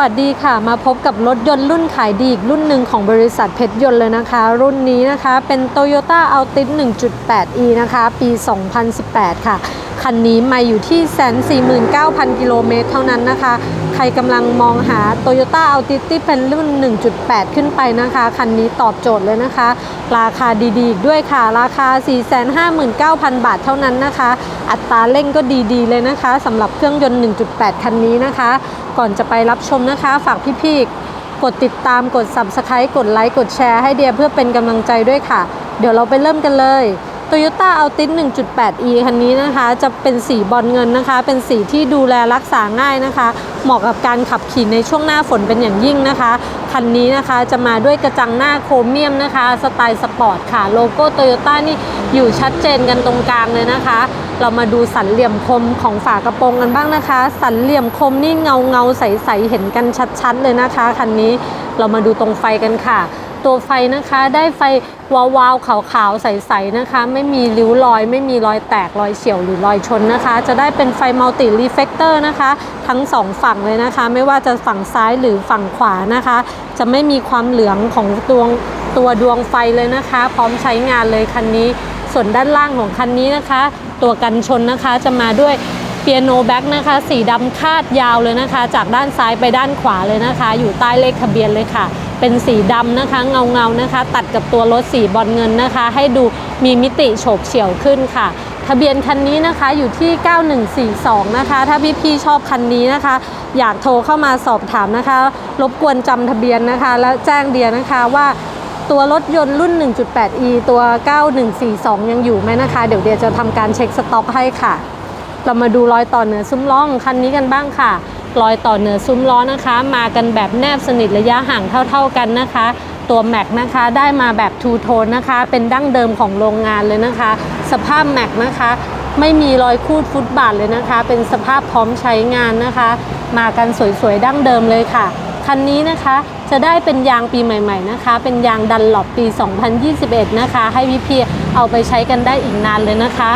วัสดีค่ะ มาพบกับรถยนต์รุ่นขายดีอีกรุ่นหนึ่งของบริษัทเพชรยนต์เลยนะคะ รุ่นนี้นะคะเป็น Toyota Altis 1.8e นะคะ ปี 2018 ค่ะ คันนี้มาอยู่ที่149,000กิโลเมตรเท่านั้นนะคะ ใครกำลังมองหา Toyota Altis ที่เป็นรุ่น 1.8 ขึ้นไปนะคะ คันนี้ตอบโจทย์เลยนะคะ ราคาดีๆอีกด้วยค่ะ ราคา 459,000 บาทเท่านั้นนะคะ อัตราเร่งก็ดีๆเลยนะคะสำหรับเครื่องยนต์ 1.8 คันนี้นะคะ ก่อนจะไปรับชมนะคะ ฝากพี่ๆกดติดตามกด Subscribe กดไลค์กดแชร์ให้เดียเพื่อเป็นกำลังใจด้วยค่ะ เดี๋ยวเราไปเริ่มกันเลย Toyota Altis 1.8e คันนี้นะคะ จะเป็นสีบอลเงินนะคะ เป็นสีที่ดูแลรักษาง่ายนะคะ เหมาะกับการขับขี่ในช่วงหน้าฝนเป็นอย่างยิ่งนะคะ คันนี้นะคะจะมาด้วยกระจังหน้าโครเมียมนะคะ สไตล์สปอร์ตค่ะ โลโก้ Toyota นี่อยู่ชัดเจนกันตรงกลางเลยนะคะ เรามาดูสันเหลี่ยมคมของฝากระโปรงกันบ้างนะคะ สันเหลี่ยมคมนี่เงาเงาใสๆเห็นกันชัดๆเลยนะคะคันนี้เรามาดูตรงไฟกันค่ะ ตัวไฟนะคะได้ไฟ วาวๆขาวๆใสๆนะคะ ไม่มีริ้วรอย ไม่มีรอยแตกรอยเฉียวหรือรอยชนนะคะ จะได้เป็นไฟมัลติรีเฟกเตอร์นะคะ ทั้งสองฝั่งเลยนะคะ ไม่ว่าจะฝั่งซ้ายหรือฝั่งขวานะคะ จะไม่มีความเหลืองของดวงตัวดวงไฟเลยนะคะ พร้อมใช้งานเลยคันนี้ ส่วนด้านล่างของคันนี้นะคะ ตัวกันชนนะคะจะมาด้วยเปียโนแบ็กนะคะสีดำคาดยาวเลยนะคะ จากด้านซ้ายไปด้านขวาเลยนะคะ อยู่ใต้เลขทะเบียนเลยค่ะ เป็นสีดำนะคะเงาเงานะคะ ตัดกับตัวรถสีบอลเงินนะคะ ให้ดูมีมิติโฉบเฉี่ยวขึ้นค่ะ ทะเบียนคันนี้นะคะอยู่ที่ 9142 นะคะ ถ้าพี่ๆชอบคันนี้นะคะ อยากโทรเข้ามาสอบถามนะคะ รบกวนจำทะเบียนนะคะ แล้วแจ้งเดียนะคะว่าตัวรถยนต์รุ่น 1.8e ตัว 9142 ยังอยู่ไหมนะคะ เดี๋ยวเดียจะทำการเช็คสต็อกให้ค่ะ เรามาดูรอยต่อเหนือซุ้มล้องคันนี้กันบ้างค่ะ รอยต่อเหนือซุ้มล้อนะคะ มากันแบบแนบสนิทระยะห่างเท่า ๆกันนะคะ ตัวแม็กนะคะได้มาแบบทูโทนนะคะ เป็นดั้งเดิมของโรงงานเลยนะคะ สภาพแม็กนะคะไม่มีรอยคูดฟุตบาทเลยนะคะ เป็นสภาพพร้อมใช้งานนะคะ มากันสวยๆ ดั้งเดิมเลยค่ะ คันนี้นะคะจะได้เป็นยางปีใหม่ๆนะคะ เป็นยางดันหลบปี 2021 นะคะ ให้พี่เพียเอาไปใช้กันได้อีกนานเลยนะคะ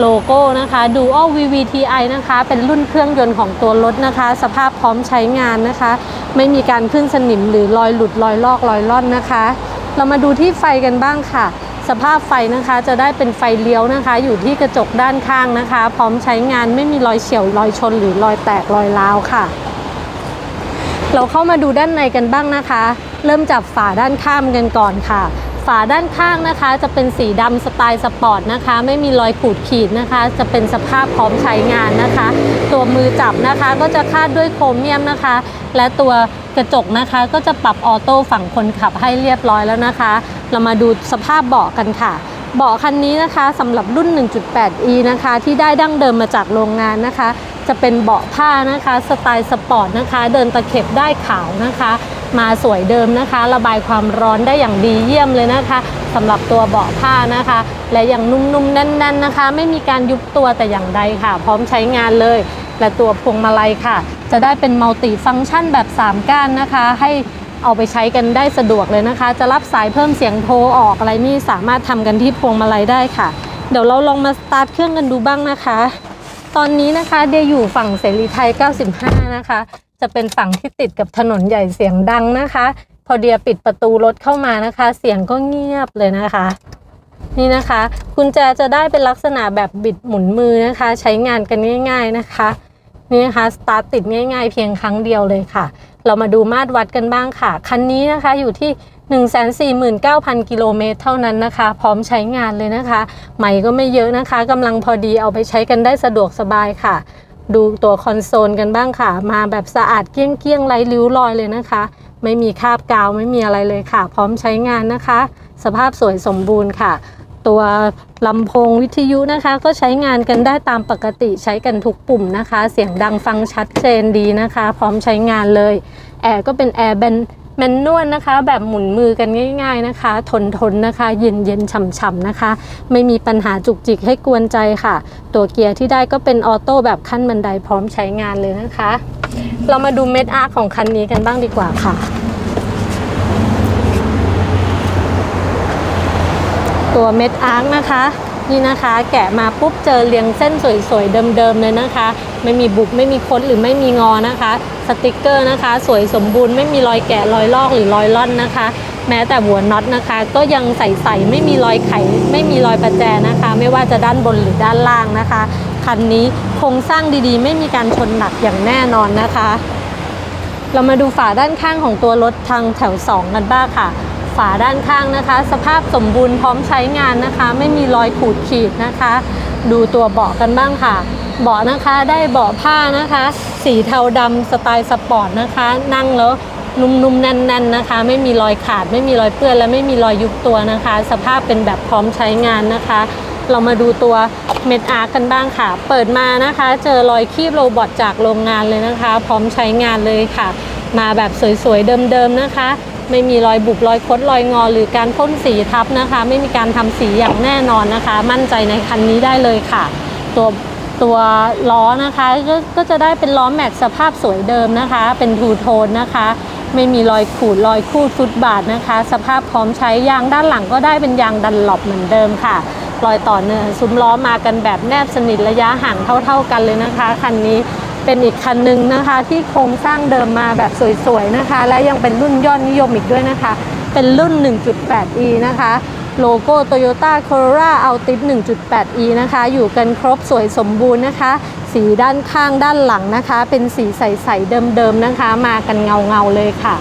โลโก้นะคะ Dual VVTi นะคะ เป็นรุ่นเครื่องยนต์ของตัวรถนะคะ สภาพพร้อมใช้งานนะคะ ไม่มีการขึ้นสนิมหรือรอยหลุดรอยลอกรอยล่อนนะคะ เรามาดูที่ไฟกันบ้างค่ะ สภาพไฟนะคะจะได้เป็นไฟเลี้ยวนะคะ อยู่ที่กระจกด้านข้างนะคะ พร้อมใช้งานไม่มีรอยเฉียวรอยชนหรือรอยแตกรอยร้าวค่ะ เราเข้ามาดูด้านในกันบ้างนะคะ เริ่มจากฝาด้านข้างกันก่อนค่ะ ฝาด้านข้างนะคะ จะเป็นสีดำสไตล์สปอร์ตนะคะ ไม่มีรอยขูดขีดนะคะ จะเป็นสภาพพร้อมใช้งานนะคะ ตัวมือจับนะคะก็จะคาดด้วยโครเมียมนะคะ และตัวกระจกนะคะก็จะปรับออโต้ฝั่งคนขับให้เรียบร้อยแล้วนะคะ เรามาดูสภาพเบาะกันค่ะ เบาะคันนี้นะคะสำหรับรุ่น 1.8e นะคะ ที่ได้ดั้งเดิมมาจากโรงงานนะคะ จะเป็นเบาะผ้านะคะ สไตล์สปอร์ตนะคะ เดินตะเข็บได้ขาวนะคะ มาสวยเดิมนะคะ ระบายความร้อนได้อย่างดีเยี่ยมเลยนะคะสำหรับตัวเบาะผ้านะคะ และยังนุ่มๆแน่นๆนะคะ ไม่มีการยุบตัวแต่อย่างใดค่ะ พร้อมใช้งานเลย และตัวพวงมาลัยค่ะ จะได้เป็นมัลติฟังก์ชันแบบ 3 ก้านนะคะ ให้ เอาไปใช้กันได้สะดวกเลยนะคะ จะรับสายเพิ่มเสียงโทรออกอะไรนี่สามารถทำกันที่พวงมาลัยได้ค่ะ เดี๋ยวเราลองมาสตาร์ทเครื่องกันดูบ้างนะคะ ตอนนี้นะคะเดียอยู่ฝั่งเสรีไทย 95 นะคะ จะเป็นฝั่งที่ติดกับถนนใหญ่เสียงดังนะคะ พอเดียปิดประตูรถเข้ามานะคะ เสียงก็เงียบเลยนะคะนี่นะคะกุญแจจะได้เป็นลักษณะแบบบิดหมุนมือนะคะ ใช้งานกันง่าย ๆนะคะ นี่นะคะสตาร์ทติดง่าย ๆ เพียงครั้งเดียวเลยค่ะ เรามาดูมาตรวัดกันบ้างค่ะ คันนี้นะคะอยู่ที่ 149,000 กิโลเมตรเท่านั้นนะคะ พร้อมใช้งานเลยนะคะ ใหม่ก็ไม่เยอะนะคะกำลังพอดีเอาไปใช้กันได้สะดวกสบายค่ะ ดูตัวคอนโซลกันบ้างค่ะ มาแบบสะอาดเกลี้ยงๆไร้ริ้วรอยเลยนะคะ ไม่มีคราบกาวไม่มีอะไรเลยค่ะ พร้อมใช้งานนะคะ สภาพสวยสมบูรณ์ค่ะ ตัวลำโพงวิทยุนะคะ ก็ใช้งานกันได้ตามปกติใช้กันทุกปุ่มนะคะ เสียงดังฟังชัดเจนดีนะคะ พร้อมใช้งานเลยแอร์ก็เป็นแอร์แบนแมนนวลนะคะ แบบหมุนมือกันง่ายๆนะคะ ทนทนนะคะ เย็นเย็นฉ่ำๆนะคะ ไม่มีปัญหาจุกจิกให้กวนใจค่ะ ตัวเกียร์ที่ได้ก็เป็นออโต้แบบขั้นบันไดพร้อมใช้งานเลยนะคะ เรามาดูเม็ดอาร์ของคันนี้กันบ้างดีกว่าค่ะ ตัวเม็ดอาร์คนะคะ นี่นะคะแกะมาปุ๊บเจอเรียงเส้นสวยๆเดิมๆเลยนะคะ ไม่มีบุบไม่มีคดหรือไม่มีงอนะคะ สติกเกอร์นะคะ สวยสมบูรณ์ไม่มีรอยแกะรอยลอกหรือรอยล่อนนะคะ แม้แต่หัวน็อตนะคะ ก็ยังใสๆไม่มีรอยไข ไม่มีรอยประแจนะคะ ไม่ว่าจะด้านบนหรือด้านล่างนะคะคันนี้โครงสร้างดีๆ ไม่มีการชนหนักอย่างแน่นอนนะคะ เรามาดูฝาด้านข้างของตัวรถทางแถว 2 กันบ้างค่ะ ฝาด้านข้างนะคะ สภาพสมบูรณ์พร้อมใช้งานนะคะ ไม่มีรอยขูดขีดนะคะ ดูตัวเบาะกันบ้างค่ะ เบาะนะคะได้เบาะผ้านะคะ สีเทาดำสไตล์สปอร์ตนะคะ นั่งแล้วนุ่มๆแน่นๆนะคะ ไม่มีรอยขาด ไม่มีรอยเปื้อนและไม่มีรอยยุบตัวนะคะ สภาพเป็นแบบพร้อมใช้งานนะคะ เรามาดูตัวเม็ดอาร์กันบ้างค่ะ เปิดมานะคะ เจอรอยคีบโรบอทจากโรงงานเลยนะคะ พร้อมใช้งานเลยค่ะ มาแบบสวยๆเดิมๆนะคะ ไม่มีรอยบุบรอยคดรอยงอ หรือการพ่นสีทับนะคะ ไม่มีการทำสีอย่างแน่นอนนะคะ มั่นใจในคันนี้ได้เลยค่ะ ตัวตัวล้อนะคะกก็จะได้เป็นล้อแม็กสภาพสวยเดิมนะคะ เป็นทูโทนนะคะ ไม่มีรอยขูดรอยคูดฟุตบาทนะคะ สภาพพร้อมใช้ยางด้านหลังก็ได้เป็นยางดันหลบเหมือนเดิมค่ะรอยต่อเนื่องซุ้มล้อมากันแบบแนบสนิทระยะห่างเท่า ๆกันเลยนะคะคันนี้เป็นอีกคันหนึ่งนะคะที่โครงสร้างเดิมมาแบบสวยๆนะคะ และยังเป็นรุ่นยอดนิยมอีกด้วยนะคะ เป็นรุ่น 1.8e นะคะ โลโก้ Toyota Corolla Altis 1.8e นะคะ อยู่กันครบสวยสมบูรณ์นะคะ สีด้านข้างด้านหลังนะคะ เป็นสีใสๆเดิมๆนะคะ มากันเงาๆเลยค่ะ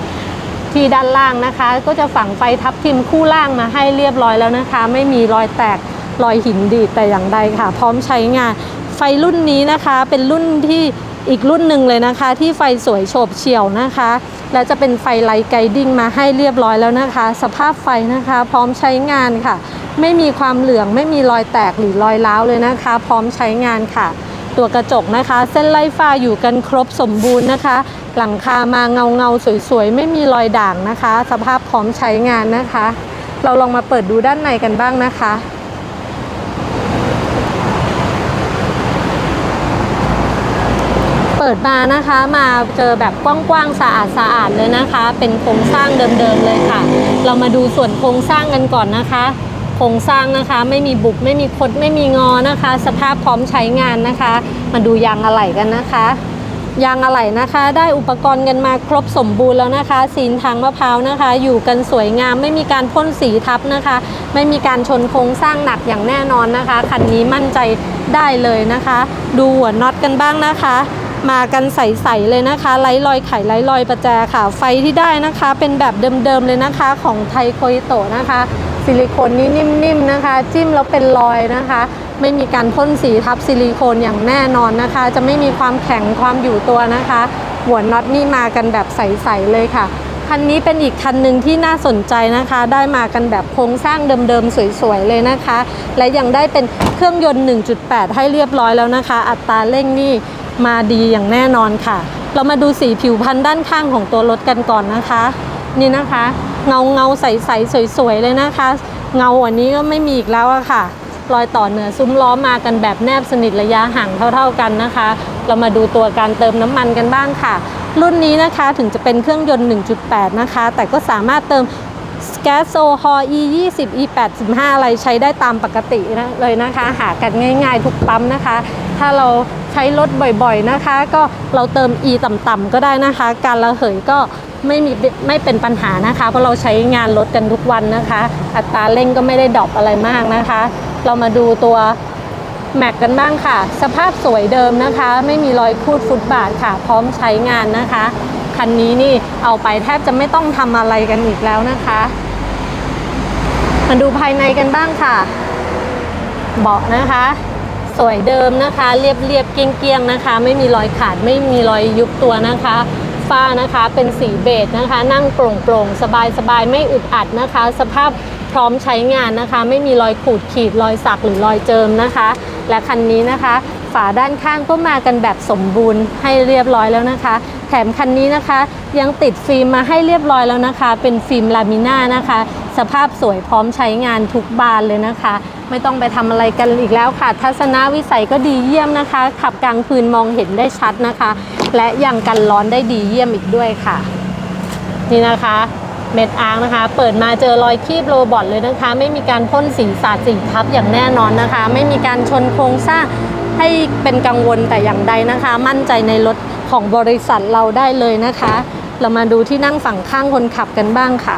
ที่ด้านล่างนะคะ ก็จะฝังไฟทับทิมคู่ล่างมาให้เรียบร้อยแล้วนะคะ ไม่มีรอยแตกรอยหินดีแต่อย่างใดค่ะ พร้อมใช้งานไฟรุ่นนี้นะคะ เป็นรุ่นที่ อีกรุ่นหนึ่งเลยนะคะ ที่ไฟสวยโฉบเฉี่ยวนะคะ และจะเป็นไฟไลท์ไกดิ้งมาให้เรียบร้อยแล้วนะคะ สภาพไฟนะคะ พร้อมใช้งานค่ะ ไม่มีความเหลืองไม่มีรอยแตกหรือรอยร้าวเลยนะคะ พร้อมใช้งานค่ะ ตัวกระจกนะคะ เส้นไล่ฟ้าอยู่กันครบสมบูรณ์นะคะ หลังคามาเงาเงาสวยๆ ไม่มีรอยด่างนะคะ สภาพพร้อมใช้งานนะคะ เราลองมาเปิดดูด้านในกันบ้างนะคะ ปิดมานะคะมาเจอแบบกว้างๆสะอาดสะอาดๆเลยนะคะ เป็นโครงสร้างเดิมๆเลยค่ะ เรามาดูส่วนโครงสร้างกันก่อนนะคะโครงสร้างนะคะ ไม่มีบุบไม่มีคดไม่มีงอนะคะ สภาพพร้อมใช้งานนะคะ มาดูยางอะไหล่กันนะคะยางอะไหล่นะคะ ได้อุปกรณ์กันมาครบสมบูรณ์แล้วนะคะสีนทางมะพร้าวนะคะ อยู่กันสวยงามไม่มีการพ่นสีทับนะคะ ไม่มีการชนโครงสร้างหนักอย่างแน่นอนนะคะคันนี้มั่นใจได้เลยนะคะ ดูหัวน็อตกันบ้างนะคะ มากันใสๆเลยนะคะ ไร้รอยไข่ไร้รอยประแจค่ะ ไฟที่ได้นะคะเป็นแบบเดิมๆเลยนะคะ ของไทยโคอิโตะนะคะ ซิลิโคนนี้นิ่มๆนะคะ จิ้มแล้วเป็นรอยนะคะ ไม่มีการพ่นสีทับซิลิโคนอย่างแน่นอนนะคะ จะไม่มีความแข็งความอยู่ตัวนะคะ หัวน็อตนี่มากันแบบใสๆเลยค่ะคันนี้เป็นอีกคันหนึ่งที่น่าสนใจนะคะ ได้มากันแบบโครงสร้างเดิมๆ สวยๆ เลยนะคะ และยังได้เป็นเครื่องยนต์ 1.8 ให้เรียบร้อยแล้วนะคะ อัตราเร่งนี่ มาดีอย่างแน่นอนค่ะ เรามาดูสีผิวพันธุ์ด้านข้างของตัวรถกันก่อนนะคะ นี่นะคะ เงาเงาใสๆสวยๆเลยนะคะ เงาอันนี้ก็ไม่มีอีกแล้วอะค่ะรอยต่อเหนือซุ้มล้อมากันแบบแนบสนิทระยะห่างเท่า ๆกันนะคะ เรามาดูตัวการเติมน้ำมันกันบ้างค่ะ รุ่นนี้นะคะถึงจะเป็นเครื่องยนต์ 1.8 นะคะ แต่ก็สามารถเติม แก๊สโซฮอล์ E 20 E 85อะไรใช้ได้ตามปกตินะเลยนะคะ หากันง่ายๆทุกปั๊มนะคะ ถ้าเราใช้รถบ่อยๆนะคะ ก็เราเติม E ต่ำๆก็ได้นะคะ การระเหยก็ไม่มีไม่เป็นปัญหานะคะ เพราะเราใช้งานรถกันทุกวันนะคะ อัตราเร่งก็ไม่ได้ดรอปอะไรมากนะคะ เรามาดูตัวแม็กกันบ้างค่ะ สภาพสวยเดิมนะคะ ไม่มีรอยคูดฟุตบาทค่ะ พร้อมใช้งานนะคะ คันนี้นี่เอาไปแทบจะไม่ต้องทำอะไรกันอีกแล้วนะคะมาดูภายในกันบ้างค่ะ เบาะนะคะ สวยเดิมนะคะ เรียบเรียบๆเกลี้ยงๆนะคะ ไม่มีรอยขาดไม่มีรอยยุบตัวนะคะฝ้านะคะเป็นสีเบจนะคะ นั่งโปร่งโปร่งสบายสบายๆไม่อึดอัดนะคะ สภาพพร้อมใช้งานนะคะ ไม่มีรอยขูดขีดรอยสักหรือรอยเจิมนะคะ และคันนี้นะคะ ฝาด้านข้างก็มากันแบบสมบูรณ์ให้เรียบร้อยแล้วนะคะ แถมคันนี้นะคะยังติดฟิล์มมาให้เรียบร้อยแล้วนะคะ เป็นฟิล์มลามิน่านะคะ สภาพสวยพร้อมใช้งานทุกบานเลยนะคะ ไม่ต้องไปทำอะไรกันอีกแล้วค่ะ ทัศนวิสัยก็ดีเยี่ยมนะคะ ขับกลางคืนมองเห็นได้ชัดนะคะ และยังกันร้อนได้ดีเยี่ยมอีกด้วยค่ะ นี่นะคะเม็ดอาร์นะคะ เปิดมาเจอรอยคีบโรบอทเลยนะคะ ไม่มีการพ่นสีสาดสีทับอย่างแน่นอนนะคะ ไม่มีการชนโครงสร้าง ให้เป็นกังวลแต่อย่างใดนะคะ มั่นใจในรถของบริษัทเราได้เลยนะคะ เรามาดูที่นั่งฝั่งข้างคนขับกันบ้างค่ะ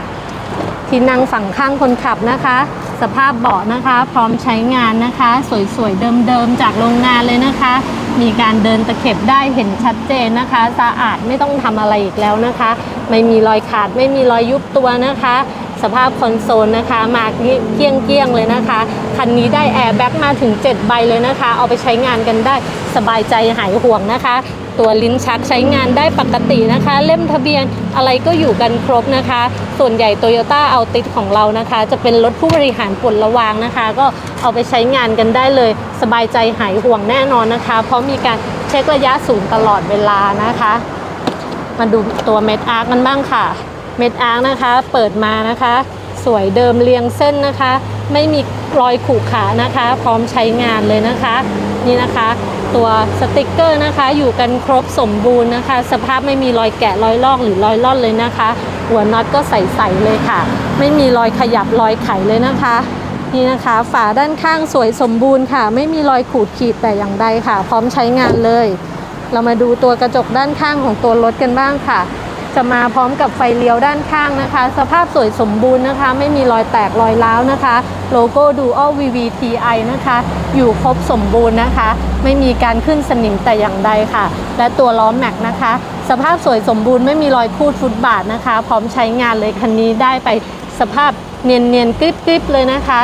ที่นั่งฝั่งข้างคนขับนะคะ สภาพเบาะนะคะ พร้อมใช้งานนะคะ สวยๆเดิมๆจากโรงงานเลยนะคะ มีการเดินตะเข็บได้เห็นชัดเจนนะคะสะอาดไม่ต้องทำอะไรอีกแล้วนะคะ ไม่มีรอยขาดไม่มีรอยยุบตัวนะคะ สภาพคอนโซลนะคะ มาเกี้ยงเกี้ยงๆเลยนะคะ คันนี้ได้แอร์แบ็กมาถึง 7 ใบเลยนะคะ เอาไปใช้งานกันได้สบายใจหายห่วงนะคะ ตัวลิ้นชักใช้งานได้ปกตินะคะ เล่มทะเบียนอะไรก็อยู่กันครบนะคะ ส่วนใหญ่ Toyota a l t i s ของเรานะคะ จะเป็นรถผู้บริหารปลดระวางนะคะ ก็เอาไปใช้งานกันได้เลย สบายใจหายห่วงแน่นอนนะคะ เพราะมีการเช็คระยะศูนย์ตลอดเวลานะคะ มาดูตัวเม็ดอาร์กันบ้างค่ะ เม็ดอาร์นะคะ เปิดมานะคะ สวยเดิมเรียงเส้นนะคะ ไม่มีรอยขูขานะคะ พร้อมใช้งานเลยนะคะ นี่นะคะ ตัวสติกเกอร์นะคะ อยู่กันครบสมบูรณ์นะคะ สภาพไม่มีรอยแกะรอยลอกหรือรอยล่อนเลยนะคะ หัวน็อตก็ใสๆเลยค่ะ ไม่มีรอยขยับรอยไขเลยนะคะนี่นะคะฝาด้านข้างสวยสมบูรณ์ค่ะ ไม่มีรอยขูดขีดแต่อย่างใดค่ะ พร้อมใช้งานเลย เรามาดูตัวกระจกด้านข้างของตัวรถกันบ้างค่ะ จะมาพร้อมกับไฟเลี้ยวด้านข้างนะคะ สภาพสวยสมบูรณ์นะคะ ไม่มีรอยแตกรอยร้าวนะคะ โลโก้ Dual VVTi นะคะ อยู่ครบสมบูรณ์นะคะ ไม่มีการขึ้นสนิมแต่อย่างใดค่ะ และตัวล้อแม็กนะคะ สภาพสวยสมบูรณ์ไม่มีรอยคูดฟุตบาทนะคะ พร้อมใช้งานเลยคันนี้ได้ไปสภาพเนียนๆกริบๆเลยนะคะ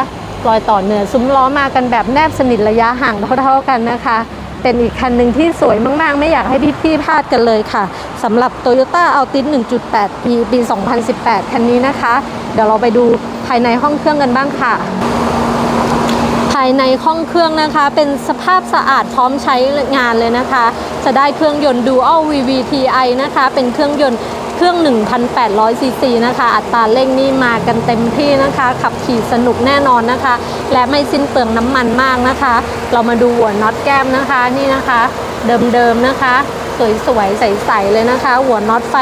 รอยต่อเนื้อซุ้มล้อมากันแบบแนบสนิทระยะห่างเท่าๆกันนะคะ เป็นอีกคันหนึ่งที่สวยมาก ๆ ไม่อยากให้พี่ๆพลาดกันเลยค่ะสำหรับ Toyota Altis 1.8ปีปี 2018 คันนี้นะคะ เดี๋ยวเราไปดูภายในห้องเครื่องกันบ้างค่ะ ภายในห้องเครื่องนะคะ เป็นสภาพสะอาดพร้อมใช้งานเลยนะคะ จะได้เครื่องยนต์ Dual VVTi นะคะ เป็นเครื่องยนต์ เครื่อง 1,800ซีซีนะคะ อัตราเร่งนี่มากันเต็มที่นะคะ ขับขี่สนุกแน่นอนนะคะ และไม่สิ้นเปลืองน้ำมันมากนะคะ เรามาดูหัวน็อตแก้มนะคะนี่นะคะ เดิมๆนะคะ สวยๆใสๆเลยนะคะ หัวน็อตไฟ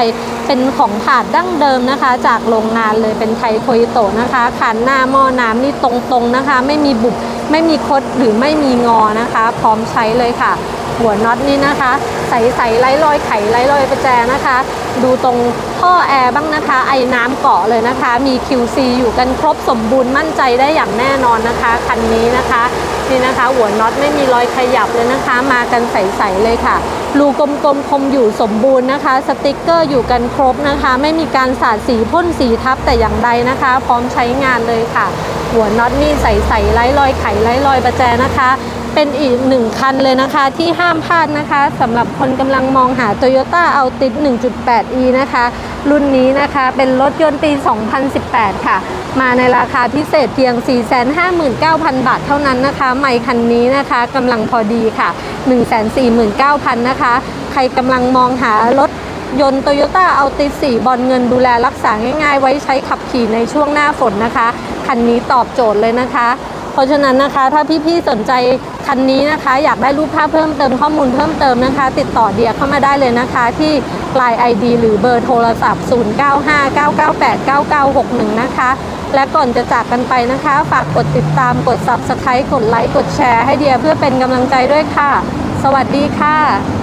เป็นของผาดดั้งเดิมนะคะ จากโรงงานเลยเป็นไทยโคยโตะนะคะขานหน้าหม้อน้ำนี่ตรงๆนะคะ ไม่มีบุบไม่มีคดหรือไม่มีงอนะคะ พร้อมใช้เลยค่ะ หัวน็อตนี่นะคะ ใสๆไร้รอยไขไร้รอยประแจนะคะ ดูตรงท่อแอร์บ้างนะคะ ไอ้น้ำเกาะเลยนะคะ มี QC อยู่กันครบสมบูรณ์มั่นใจได้อย่างแน่นอนนะคะ คันนี้นะคะนี่นะคะ หัวน็อตไม่มีรอยขยับเลยนะคะ มากันใสๆเลยค่ะรูกลมๆคมอยู่สมบูรณ์นะคะ สติกเกอร์อยู่กันครบนะคะ ไม่มีการสาดสีพ่นสีทับแต่อย่างใดนะคะ พร้อมใช้งานเลยค่ะ หัวน็อตนี่ใสๆไร้รอยไขไร้รอยประแจนะคะ เป็นอีกหนึ่งคันเลยนะคะ ที่ห้ามพลาดนะคะสำหรับคนกำลังมองหา Toyota Altis 1.8e นะคะ รุ่นนี้นะคะเป็นรถยนต์ปี 2018 ค่ะ มาในราคาพิเศษเพียง 459,000 บาทเท่านั้นนะคะใหม่คันนี้นะคะกำลังพอดีค่ะ 149,000 นะคะ ใครกำลังมองหารถ ยนต์ Toyota Altis 4บอลเงินดูแลรักษาง่ายๆ ไว้ใช้ขับขี่ในช่วงหน้าฝนนะคะ คันนี้ตอบโจทย์เลยนะคะ เพราะฉะนั้นนะคะถ้าพี่ๆสนใจคันนี้นะคะ อยากได้รูปภาพเพิ่มเติมข้อมูลเพิ่มเติมนะคะ ติดต่อเดียเข้ามาได้เลยนะคะ ที่ Line ID หรือเบอร์โทรศัพท์ 0959989961 นะคะ และก่อนจะจากกันไปนะคะ ฝากกดติดตามกด Subscribe กดไลค์กดแชร์ให้เดียเพื่อเป็นกำลังใจด้วยค่ะ สวัสดีค่ะ